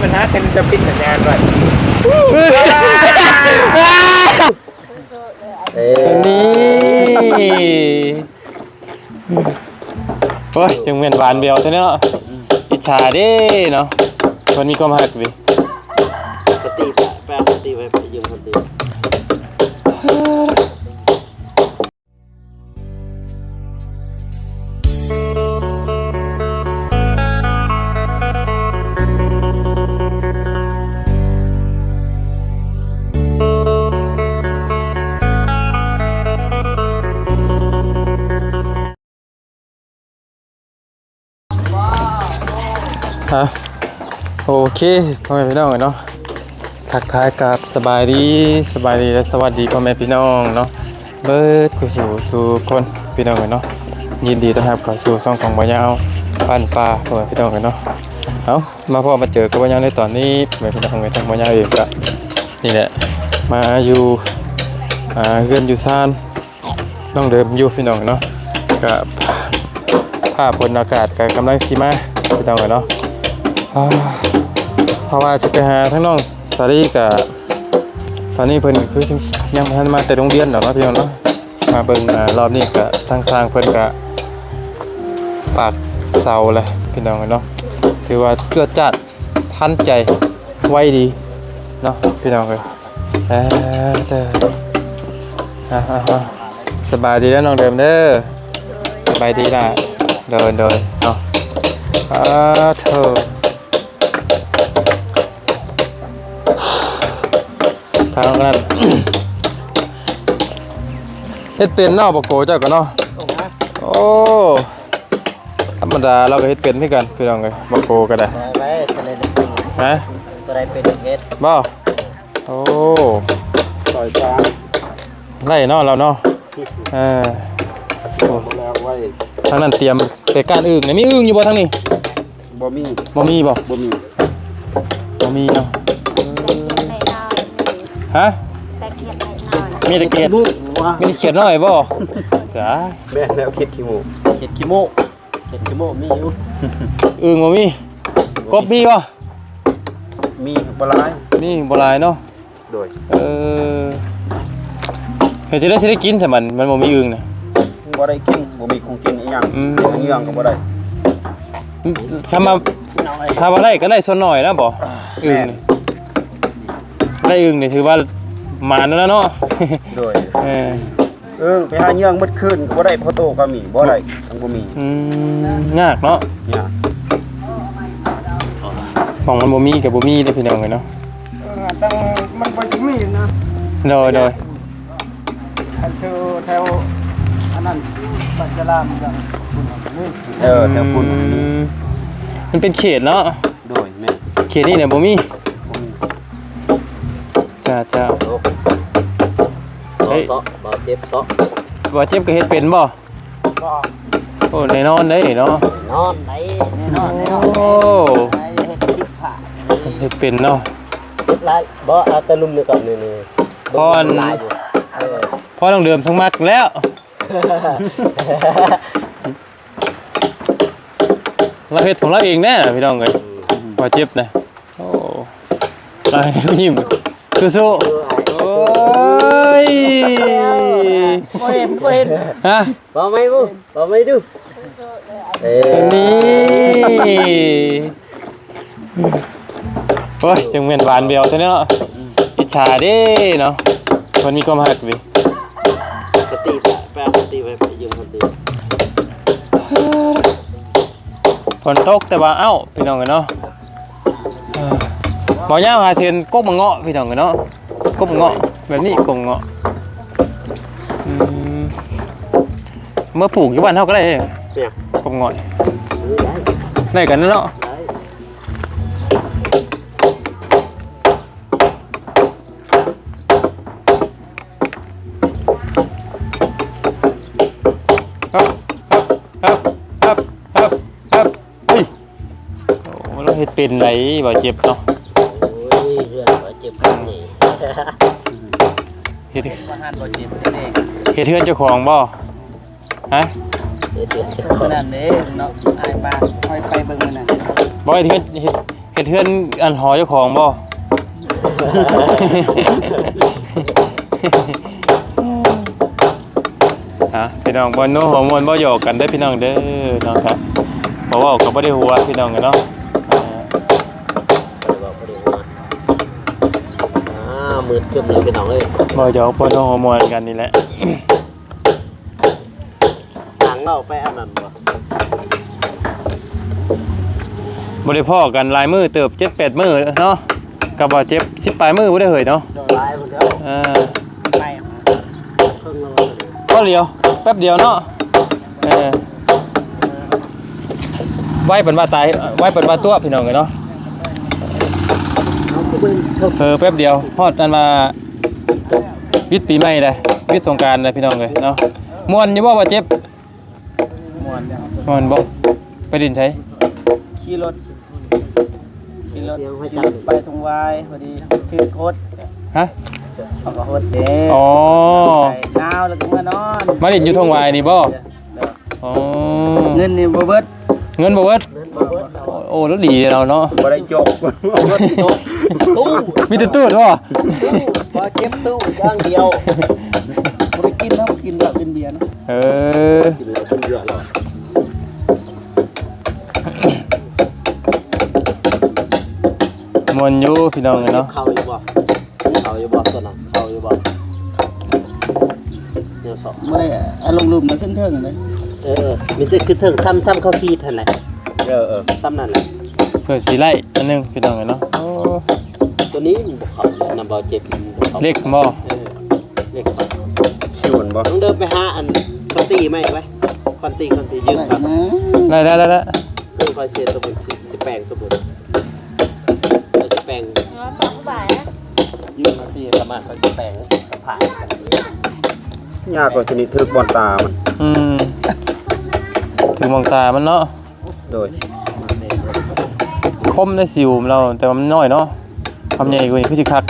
มันฮะเป็นจะปิดสัญญาณด้วยนี่โอ้ยจังเวียนหวานเบียวใช่เนาะอิจฉาเด้เนาะคนมีความหักดิปฏิแปะแปะปฏิไปไปยืมปฏิ ฮะโอเคพ่อแม่พี่น้องเนาะทักทายกับสบายดีสบายดีและสวัสดีพ่อแม่พี่น้องเนาะเบิร์ดกูสู่สู่คนพี่น้องเนาะยินดีต้อนรับเข้าสู่ช่องของบ่ยาวปั้นปลาพ่อแม่พี่น้องเนาะเอามาพ่อมาเจอกับบ่ยาวในตอนนี้พ่อแม่พี่น้องในทางบ่ยาวเองก็นี่แหละมาอยู่อ่าเฮือนอยู่ซ่านน้องเดิมอยู่พี่น้องเนาะก็ภาพบนอากาศก็กำลังสิมาพี่น้องเนาะอ่า เพราะว่าจะไปหาทั้งน้องสารีกับตอนนี้เพิ่นคือยังบ่ทันมาแต่โรงเรียนดอกเนาะพี่น้องเนาะมาเบิ่งรอบนี้ก็ทางสร้างเพิ่นก็ปากเสาเลยพี่น้องเนาะถือว่าเกือจัดทันใจไวดีเนาะพี่น้องเอ้ยเออเด้ออ่สบายดีแล้วน้องเดิมเด้อสบายดีล่ะเดินเดินเนาะอ่าเธอางนั้นเฮ็ดเป็นเนาะบ่โกเจ้าก็เนาะโอ้ธรรมดาเราก็เฮ็ดเป็นคือกันพี่น้องเอ้ยบ่โกก็ได้ไปไปทะเลเด็กเป็นฮะตัวใดเป็นเฮ็ดบ่โอ้ต่อยช้างไล่เนาะเราเนาะเออโอ้แล้วไว้ทางนั้นเตรียมไปก้านอึ่งเนี่ยมีอึ่งอยู่บ่ทางนี้บ่มีบ่มีบ่บ่มีบ่มีเนาะในนอน ฮะแต่เกียดในนอนมีแตะเกียบว่ามีแต่เขียนหน่อยบ่จ้าแม่แล้วคิดขี้หมูคิดขี้โมคิดขี้โมมีอยู่อึ่งบ่มีกบมีบ่มีปลายมีบ่หลายเนาะโดยเออเฮ็ดสิได้สิได้กินแต่มันมันบ่มีอึ่งน่ะ บ่ได้กินบ่มีของกินอีหยังอืมอีหยังก็บ่ได้ ถ้ามาถ้าว่าได้ก็ได้ส่วนหน่อยนะบ่อึ่งนี่ ได้อึ่งนี่ถือว่าหมานั่นนะเนาะโดยเออเออไปหาเหยื่องเมื่อคืนก็บ่ได้เพราะโตก็มีบ่ได้ทั้งบ่มีอืมยากเนาะเนี่ยของมันบ่มีกับบ่มีเด้อพี่น้องเอ้ยเนาะตั้งมันบ่จะมีนะโดยโดยอันชื่อแถวอันนั้นปัจจรามจังนี่เออแถวพุ่นอืมมันเป็นเขตเนาะโดยแม่เขตนี่เนี่ยบ่มีบ่มี จ้าจ้าเฮ้ยเซาะบ่เจ็บเซาะบ่เจ็บก็เฮ็ดเป็นบ่ก็โอ้แน่นอนเด้เนาะนอนไหนแน่นอนแน่นอนโอ้ไอ้เฮ็ดคลิปผ่าเฮ็ดเป็นเนาะลายบ่เอาแตะลุมนี่ก่อนนี่นี่พอนลายอยู่เออพอต้องเดิมทั้งมักแล้วเราเฮ็ดของเราเองแน่นะพี่น้องเอ้ยบ่เจ็บนะโอ้เราให้ยิ้ม สู้ๆโอ้ยบ่เห็นบ่เห็นฮะ บ่ไม่บ่บ่ไม่ดูเอ้นี่โอ้ยจังเวียนหวานเบียวซะเนาะอิจฉาเด้เนาะคนมีความหักดิปฏิแปะแปะปฏิไปไปยืมปฏิฝนตกแต่ว่าเอ้าพี่น้องกันเนาะ บ่ยาวหาเซียนกกมังเงาะพี่น้องกันเนาะกกมังเงาะแบบนี้กกมังเงาะอืมเมื่อปลูกอยู่บ้านเฮาก็ได้เนี่ยกกมังเงาะเออได้ได้กันเนาะได้ครับครับครับครับครับเฮ้ยโอ้เราเฮ็ดเป็นไรบ่เจ็บเนาะ โอ้ยเรื่องบ่เจ็บปานนี้ เฮ็ดบ่หันบ่เจ็บเด้เฮ็ดเฮือนเจ้าของบ่ฮะเฮ็ดเฮ็ดคนนั้นเด้เนาะอายบ้านค่อยไปเบิ่งนั่นบ่เฮ็ดเฮือนเฮ็ดเฮ็ดเฮือนอันหอเจ้าของบ่ฮะพี่น้องบ่โน้ฮอร์โมนบ่หยอกกันได้อพี่น้องเด้อเนาะครับบ่เว้าก็บ่ได้หัวพี่น้องกันเนาะ มืดขึ้นเลยพี่น้องเอ้ยบ่หยอกบ่โน้ฮอร์โมนกันนี่แหละ สั่งเราไปอันนั้นบ่บ่ได้พ้อกันหลายมื้อเติบ7 8มื้อเนาะก็บ่เจ็บ10ปลายมื้อบ่ได้เฮ้ยเนาะลายหมดแล้วอ่าไปเครื่องเราก็เดียวแป๊บเดียวเนาะเออไว้เป็นว่าตายไว้เป็นว่าตัวพี่น้องกันเนาะ เอาไปเบิ่งเถอะเออแป๊บเดียวฮอดอันมาวิทย์ปีใหม่เลยวิทย์สงกรารเลยพี่น้องเลยเนาะม่วนอยู่บ่ว่าเจ็บมวนเนี่ยม่วนบ่ไปดินใช้ขี่รถขี่รถขี่รถไปทงวายพอดีถือโคตรฮะเขาก็โคตรเด้อ๋อใส่หนาวแล้วก็เมื่อนอนมาดินอยู่ทงวายนี่บ่เดี๋ยวอ๋อเงินนี่บ่เบิดเงินบ่เบิด โอ้แล้วดีเราเนาะบ่ได้จบตู้มีแต่ตู้บ่พอเจ็บตู้อย่างเดียวบ่ได้กินเนาะกินเหล้ากินเบียร์เนาะเออกินแล้วเป็นเยอะหรอม่วนอยู่พี่น้องเนาะเข้าอยู่บ่เข้าอยู่บ่ตัวนั้นเข้าอยู่บ่เดี๋ยวสอบบ่ได้อารมณ์ลุ่มมาขึ้นเทิงเลยเออมีแต่คือถึงซ้ำซ้ำเข้าที่ทันแหละ เออเออซ้ำนั่นแหละเพื่อสีไล่อันหนึงพี่น้องเนาะโอ้ตัวนี้มันบ่เข้าเลยนำบ่เจ็บมันบ่เข้าเล็กบ่เออเล็กสองชิวนบ่ต้องเดินไปหาอันคอนตีไหมไว้คอนตีคอนตียืนได้ครับนะได้ได้ได้ได้เครื่องคอยเสียตัวบนสิแปลงตัวบนเราจะแปลงน้องบอกบ่ายนะยืนที่ประมาณเขาจะแปลงผ่านกันยากกว่าชนิดถือบอลตามันอืมถึงมองตามันเนาะ โดยคมได้สิวเราแต่ว่ามันน้อยเนาะความใหญ่กว่านี้คือสิคัก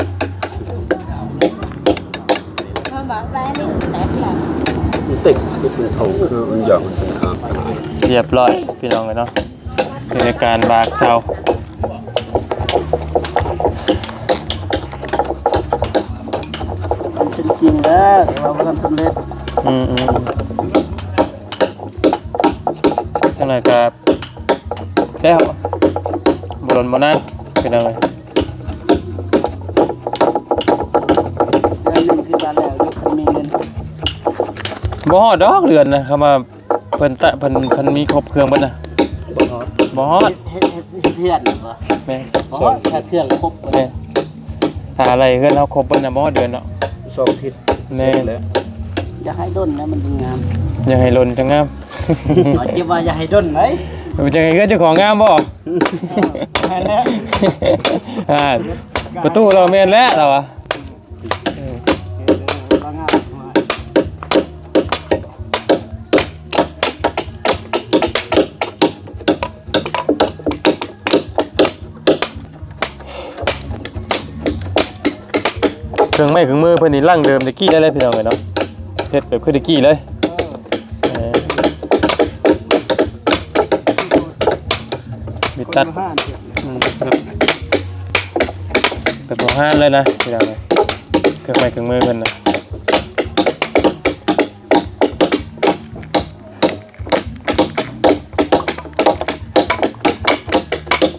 น้องบอกบ่ายนี่สิแตกหลังมันติดคือเขาคือมันหยอกมันเป็นครับเรียบร้อยพี่น้องเลยเนาะเป็นอาการบากเซาเป็นจริงแล้วแต่ว่าบ่ทำสำเร็จ อืมอืมจังไรกับ แล้วบรนบนั่นพี่น้องเลยเดือนหนึงคือการแล้วยกมีเงินบ่ฮอดดอกเรือนนะคำว่าเพิ่นตะเพิ่นเพิ่นมีครบเครื่องเบิดนะบ่ฮอดเฮ็ดเฮ็ดเฮ็ดเพื่อนเหรอแม่เพราะว่าถ้าเครื่องครบแม่หาอะไรเฮือนเฮาครบเบิดนะบ่ฮอดเดือนเนาะสองทิศแน่แล้วอยากให้ด้นนะมันดีงามอยากให้ลนจังงามเอาเจ็บว่าอย่าให้ด้นไห มมันจะไงก็เจ้าของงามบ่ให้แล้วอ่าประตูเราแม่นแล้วเราอะว่างามว่าเครื่องไม้เครื่องมือเพิ่นนี่ร่างเดิมตะกี้ได้เลยพี่น้องเอ้ยเนาะเฮ็ดแบบคือตะกี้เลย มีตัดห้านเจ็ดอืมแบบแบบบ่ห้านเลยนะพี่น้องเอ้ยเครื่องไม้เครื่องมือเพิ่นน่ะ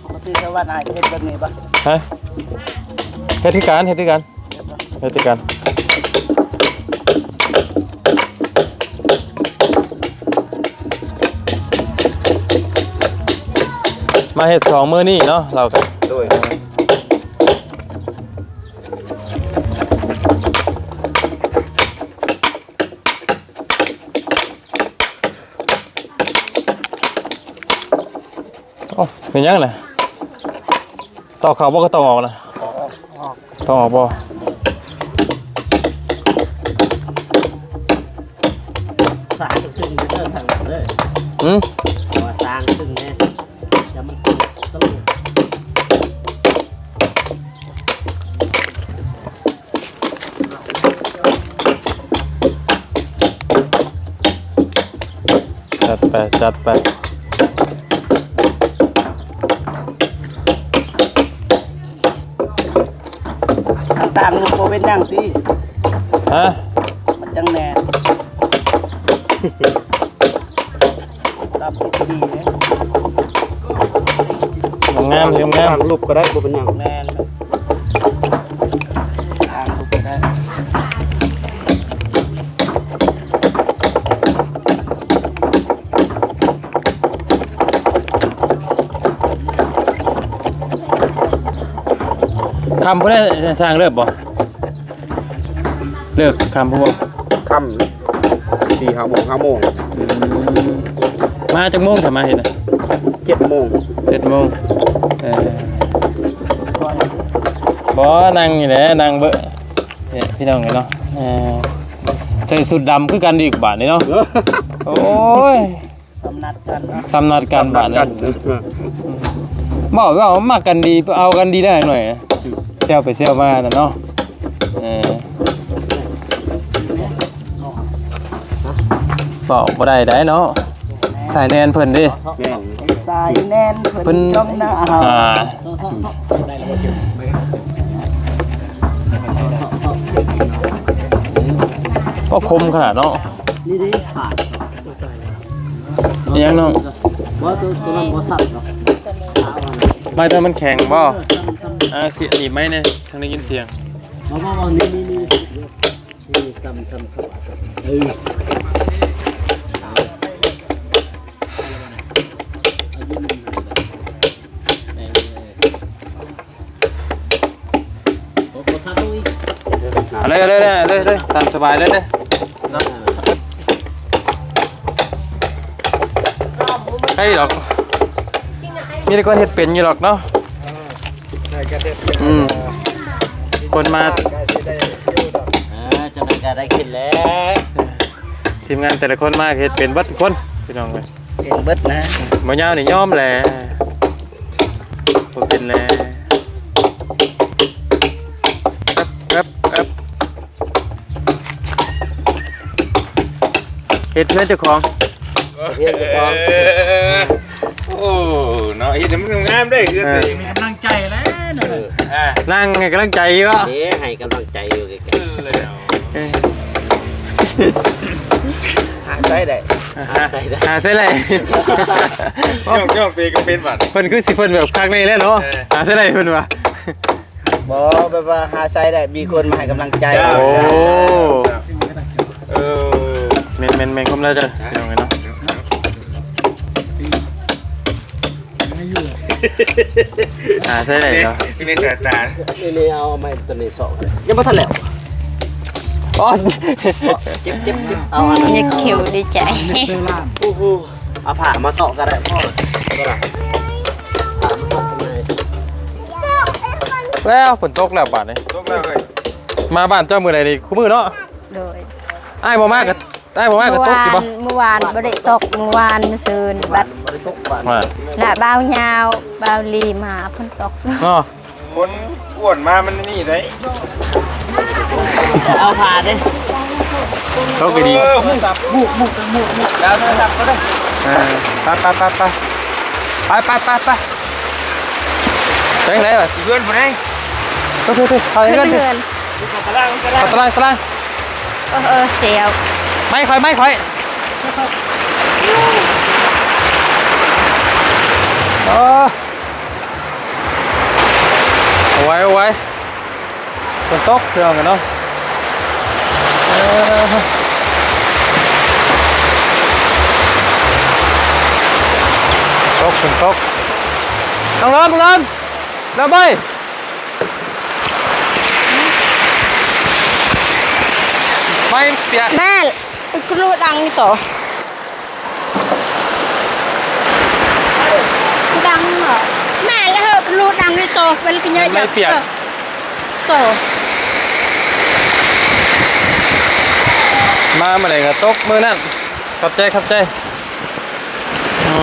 ปกติชาวบ้านอายเฮ็ดแบบนี้ปะฮะเฮ็ดที่การเฮ็ดที่การเฮ็ดที่การ มาเฮ็ดสองมื้อนี้เนาะเราก็โดยโอ้เป็นยังไงต่อเขาบ่ก็ต้องออกนะต้องออกบ่สร้างขึ้นเริ่มทางเลยหืม จัดไปตามลูกโบเป็นดังที่ฮะมันจังแน่ตามที่ดีเลยงามงามรูปก็ได้โบเป็นอย่างแน่ำพวกนี้สร้างเลิกบ่เลิกคำพวกค่ำสี่ห้าโมงห้าโมงมาจากโมงทำมาเห็นนะเจ็ดโมงเจ็ดโมงเออบ่นั่งอยู่แหละนั่งเบอะเนี่ยพี่น้องเนาะเออใส่สุดดำคือกันดีกบาทนี่เนาะโอ้ยสำนัดกันเนาะสำนัดการบาทกันี่นบอกว่าเอามากันดีเอากันดีได้หน่อยเซลไปเซลมาน่ะเนาะเออบอกบ่ได้ได้เนาะสายแนนเพิ่นดิแม่นไอ้สายแน่นเพิ่เพิ่นนจ้องหน้าเฮาอ่าก็คมขนาดเนาะนี่ดิขาดอิหยังน้องว่าตัวตัวนั้นบ่สั่นเนาะไม่ถ้ามันแข็งบ่ อ่าเสียงหนีบไหมเนี่ยทางได้ยินเสียงมาว่าว่านี่นี่นี่นี่จำจำเข้าไปเออโอ้ยเอาเลยเอเลยเอเลยเอเลยตามสบายเลยเด้เนะใช่หรอกมีแต่คนเฮ็ดเป็นอยู่หรอกเนาะ อืมคนมาอ่าจะได้จะได้กินแล้วทีมงานแต่ละคนมาเฮ็ดเป็นเบัดทุกคนพี่น้องเอ้ยเก่งเบิดนะบ่ยาวนี่ยอมแหละบ่เป็นแหละครับครับครับเฮ็ดเพื่อนเจ้าของเฮ็ดให้พร้อมโอ้เนาะเฮ็ดให้มันงามได้คือตัวเอง อ่านั่งให้กำลังใจอยู่วะเด้ให้กำลังใจอยู่ไกลเลยเอาเอ้ยหาใช้ได้ หาใส่ได้ หาใส่เลยย่องย่องตีก็เป็นบัด เพิ่นคือสิเพิ่นแบบคักนี่แหล้วเนาะเออ หาใส่ได้เพิ่นว่าบอแบบว่าหาใช้ได้ มีคนมาให้กำลังใจ โอ้ เออ แม่นแม่นแม่นคมแล้วจ้ะพี่น้องเอ้ยเนาะ หาใส่ได้เนาะคือในสายตาๆนี่นี่เอาไม้ตัวนี้สองกันยังบ่ทันแล้วอ๋อเจ็บเจ็บเจ็บเอาอันนั้นอยากคิวดีใจโอ้โหเอาผ้ามาเสาะก็ได้พ่อก็ได้ผ้ามาเสาะข้างในแล้วฝนตกแล้วบาดนี้ตกแล้วเฮ้ยมาบ้านเจ้ามือใดนี่คู่มือเนาะโดยอ้ายบ่มากก็อ้ายบ่มากก็เมื่อตกวาอยู่บ่นเมื่อวานบ่ได้ตกเมื่อวานมื้อซืนบัดว่าน่ะบ่าวยาวบ่าวลีมาเพิ่นตกเนาะคนอ้วนมามันนี่ได้เอาผ่าดิตกก็ดีเออหูสับบุกบุกบุกบุกแล้วโทรศัพท์ก็ได้เออไปไปไปไปไปไปไปไปเจ๋งเลยว่ะเพื่อนผู้ใดก็คือๆเอาอย่างขึ้นั้นนสิเงินตารางตารางเอาตารางตารางเออเออเจียว ไม่ค่อยไม่ค่อยเอาไว้เอาไว้ฝนตกเรื่องกันเนาะตกฝนตกต้องเริ่มต้องเริ่มเริ่มไปไม่เปียกแม่ ludang ito. Ludang no. Mẹ lahat ludang ito. Well, kanya May yak. piyak. Ito. มาเมื่อไหร่ก็ตกมือนั่นขับใจขับใจอ๋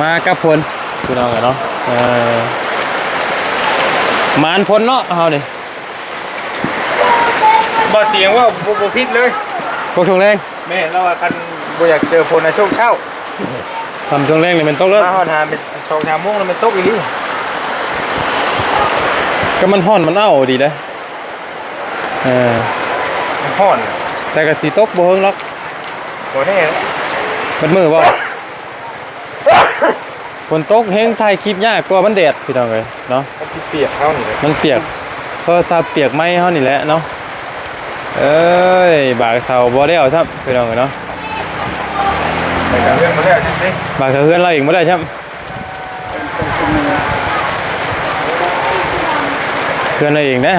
มากับพลพี่น้องกันเนาะมานพลเนาะเอานี่ บ่เตียงว่าบ่บ่ผิดเลยพวกช่วงแรงแม่เราว่าคันบ่อยากเจอคนในช่วงเช้าทำช่วงแรงเลยมันตกแล้วมาฮอดหาเป็น2 3โมงแล้วมันตกอีหลีก็มันห่อนมันเอ้าดีนะเออห่อน แต่ก็สีตกบ่เฮิงหรอกโอ้แน่มันมือบ่ฝนตกแห้งถ่ายคลิปยากกว่ามันแดดพี่น้องเอ้ยเนาะมันสิเปียกเท่านี่เลยมันเปียกโทรศัพท์เปียกไหมเฮานี่แหละเนาะ เอ้ยบากเสาบ่ได้เอาครับพี่น้องเอ้ยเนาะแต่ก็เรื่องมาแล้วจริงบากเสาเฮือนเราอีกบ่ได้ครับเพื่อนเราเองนะ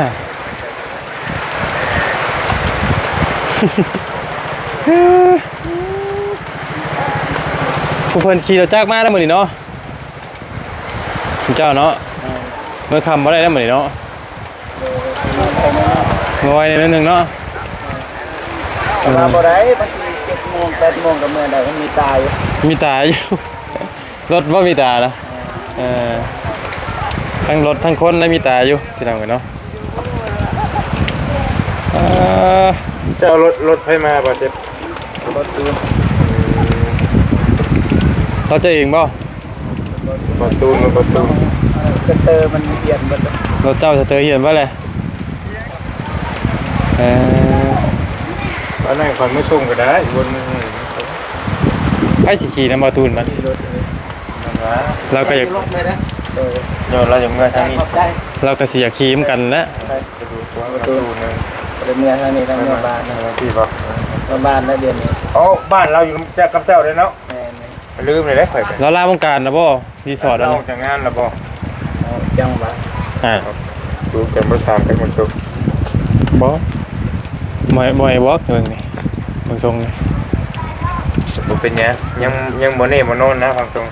ผู้เพิ่นขี่รถจักรมาแล้วมื้อนี้เนาะคุณเจ้าเนาะเมื่อคำบ่ได้แล้วมื้อนี้เนาะงอยนิดนึงเนาะๆ มาบ่ได้บางทีเจ็ดโมงแปดโมงก็เมื่อใดมันมีตายอยู่มีตาอยู่ รถบ่มีตาละเออทั้งรถทั้งคนได้มีตาอยู่ที่ทำกันเนาะเอ่อๆจะเอารถรถให้มาบ่เจ็บรถตื่นเราจะเองบ่ประตูมันประตูกระเตอร์มันเปลี่ยนหมดเลยรถเจ้าจะเจอเหียนบ่เลยเออต อนนั้นคนไม่ส่งก็ได้บนมือไอ้สิขี่นำมาตูนมันรถเลยเราก็อยากลงเลยนะเออเดี๋ยวเราจะเมื่อทางนี้ขอบใจเราก็สิอยากขี่เหมือนกันนะจะดูตัวประตูนึงเดี๋ยวเมื่อทางนี้ทางเมื่อบ้านนะพี่บอกเมื่อบ้านแล้วเดือนนี้โอ้บ้านเราอยู่แจกกับเจ้าเลยเนาะแม่นี่ลืมเลยได้ข่อยไปเราลาวงการนะบ่รีสอร์ทเราแล้วออกจากงานแล้วบอกเอาจังหวะอ่าดูแกมาถามกันหมดทุกบ่ บ่บ่ไอ้บ่เบิ่งนี่เบิ่งทรงนี่บ่เป็นยังยังยังบ่เน่บ่นอนนะฟังตรง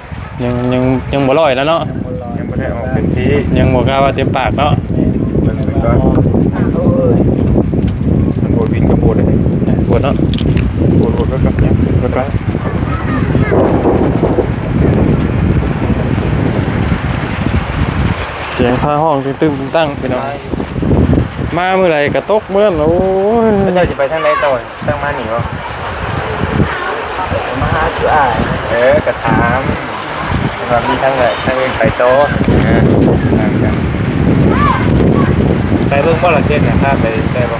ยังยังยังบ่ร้อยแล้วเนาะคนรอยังบ่ได้ออกเป็นที่ยังบ่กล้าว่าเต็มปากเนาะเบิ่งไปก่อนโอ้ยมันโบดวินกับโบดเลยปวดเนาะโบดโบดก็กับเนี่ยปวดไปเสียงพาห้องตึ้งๆตั้งๆพี่น้อง มาเมื่อไหร่กระตกเมื่อนั้นโอ้ยแล้วเจ้าจะไปทางไหนต่อตั้งมาหนีวะมาหาชื่ออ้ายเออกระถามว่ามีทางไหนทางอื่นไปโตนะทางกันไปเบิ่งบ่ละเจ็ดเนี่ยถ้าไปได้บ่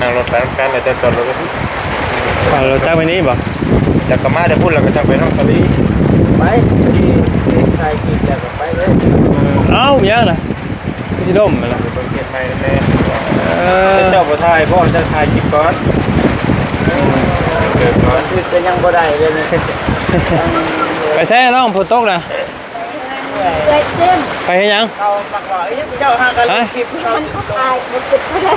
นั่งรถไปกันแล้วจะจอดรถกันอ่าเราจ้างไปนี้บ่จากกมาจะพูดแล้วก็จะไปน้องทะเลไปที่ที่ ชายกินแล้วก็ไปเลยเอ้ามียังน่ะสิล่มนั่นล่ะไปเบิ่งเกียรติใหม่แม่เออเจ้าบ่ทายพ่อจะทายคลิปก่อนเกิดก่อนคือจะยังบ่ได้เลยนี่ไปแซ่น้องฝนตกน่ะเด็กเต็มไปเฮ็ดหยังเขาปักว่าเอ้ยเจ้าหากันคลิปเขามันก็ตายมันติดไม่ได้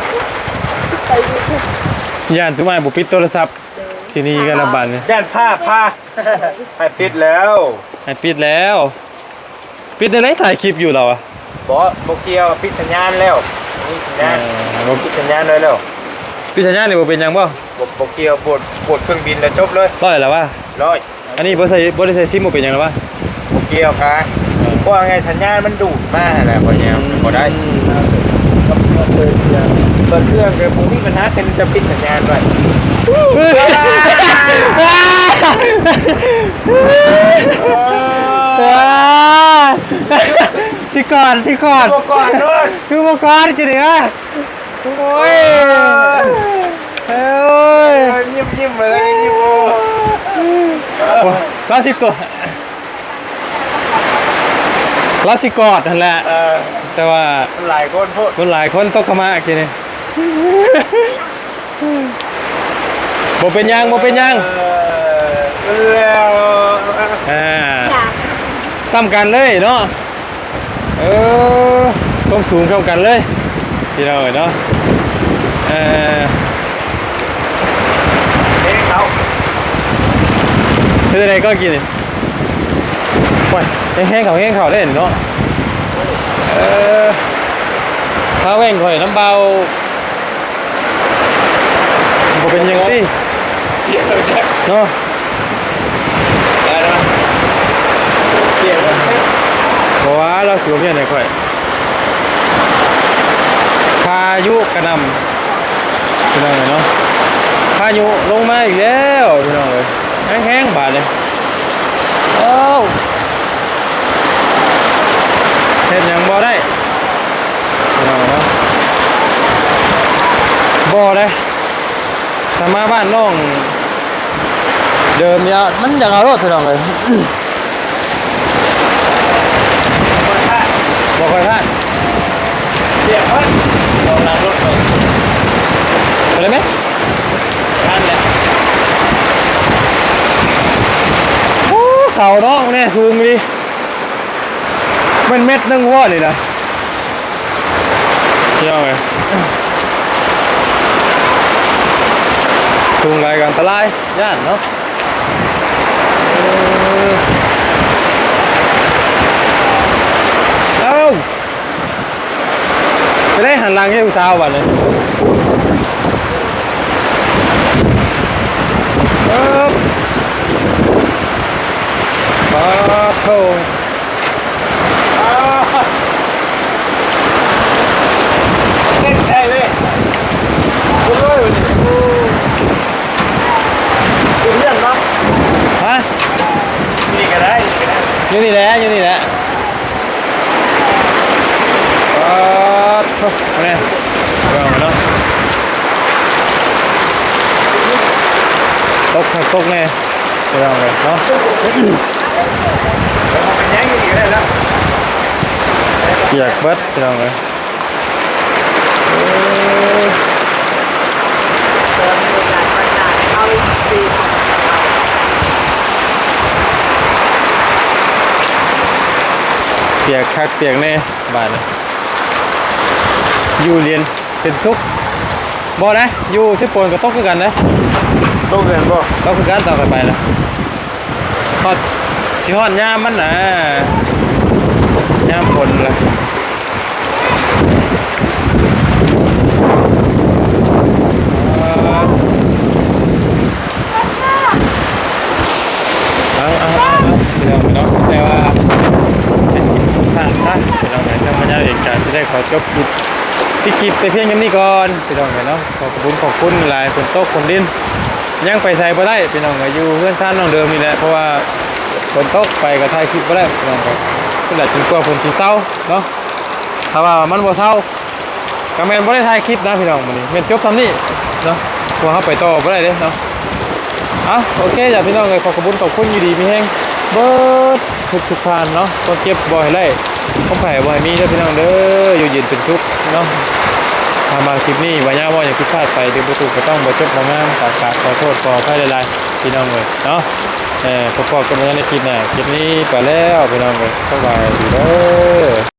ไปอยู่ที่ย่านสุมายบ่ปิดโทรศัพท์ที่นี่ก็ระบาดนี่ย่านผ้าผ้าให้ปิดแล้วให้ปิดแล้ว ปิดได้เลยถ่ายคลิปอยู่เราอะบอสโบเกียวปิดสัญญาณแล้วนี่สัญญาณเออบ่ปิดสัญญาณเลยแล้วปิดสัญญาณนี่บ่เป็นหยังบ่บโบเกียวบดบดเครื่องบินแล้วจบเลยร้อยแล้วว่าร้อยอันนี้บ่ใส่บ่ได้ใส่ซิมบ่เป็นหยังแล้ววะโบเกียวกะเพราะว่าไงสัญญาณมันดูดมากแหละพอเนี่ยพอได้เปิดเครื่องเปิดเครื่องเดี๋ยวผมมีปัญหาเป็นจะปิดสัญญาณด้วย สิก่อนสิก่อนตัวก่อนด้วยคือบ่ก่อนกินเหรอโอ้ยเอ้ยยิ้มยิ้มเลยยิ้มโอ้ลาสิกอดลาสิกอดนั่นแหละเออแต่ว่าหลายคนพูดคนหลายคนตกเข้ามากินนี่บ่เป็นหยังบ่เป็นหยังเออแล้วอ่าอยาก ซ้ำกันเลยเนาะเออต้องสูงเท่ากันเลยที่เราเนาะเออเด็กเขาคืออะไรก็กินนี่โอ้ยแห้งเขาแห้งเขาได้เนาะเออข้าวแห้งข่อยน้ำเบาบ่เป็นยังดิเกี่ยวจะเนาะ บอวาเราสูบเนี่ยไหนค่อยพายุกระนำพี่น้องเลยเนาะพายุลงมาอีกแล้วพี่น้องเลยแห้งๆบาดเลยโอ้เห็นยังบ่ได้พี่น้องเนาะบ่ได้ทำมาบ้านน้องเดิมเยามันอย่างเอารถพี่น้องเลย บ่ค่อยพลาดเสียงเพิ่นเราลังรถไปไปเลยไหมท่านแหละโอ้เขาเนาะเนี่ยสูงดิเป็นเม็ดหนึงว่านี่นะเที่ยวไงสูงไรกันอันตรายย่านเนาะ เออเอาไปได้หันหลังให้อุตสาวบ้านเลยเออ ปาโถ อ้าวเล่นใช่เลยโอ้ยวันนี้โอ้ดูเรื่องเนาะ ฮะ นี่ก็ได้นี่ก็ได้อยู่นี่แหละอยู่นี่แหละปาโถมาเนี่ยวางมาเนาะต กแน่ไปวางเลยเนาะแต่งอีกแล้วเปียกเบิดไปวางเลยเปียกคักเปียกแน่บ้านอยู่เรียนเป็นทุกบ่นะอยู่ที่ปนก็ตกคือกันนะ ต้องเรียนบ่ก็คือการต่อกันไปนะทอดที่ทอดยามมันนะยามฝนเลยเอาเอาเอาเอาเดี๋ยวเนาะแต่ว่าเป็นคลิปสั้นนะเดี๋ยวเราไหนจะมาเยาเอกการที่ได้ขอจบคลิปที่คลิปแต่เพียงแค่นี้ก่อนพี่น้องเนาะขอบคุณขอบคุณหลายคนโต๊ะคนดิน ยังไปใส่บ่ได้พี่น้องก็อยู่เพื่อนท่านน้องเดิมนี่แหละเพราะว่าฝนตกไปก็ถ่ายคลิปบ่ได้พี่น้องก็ก็แหละจนกว่าฝนสิเศร้าเนาะถ้าว่ามันบ่เศร้าก็แม่นบ่ได้ถ่ายคลิปนะพี่น้องมื้อนี้แม่นจบทำนี่เนาะกลัวเฮาไปต่อบ่ได้เด้เนาะอะโอเคจ้ะพี่น้องเอ้ยขอขอบคุณขอบคุณอยู่ดีมีแฮงเบิดทุกทุกทานเนาะก็เก็บบ่ให้ไล่คงไผบ่ให้มีเด้อพี่น้องเด้ออยู่เย็นเป็นทุกเนาะามาคลิปนี้วายาว่าอย่าผิดพลาดไปเดี๋ยวประตูก็ต้องบรจบมางามกากาขอโทษขออภัยลายพี่น้องเลยเนาะเออพบกันในคลิปหน้าคลิปนี้ไปแล้วพี่น้องเลยสบายดีเด้อ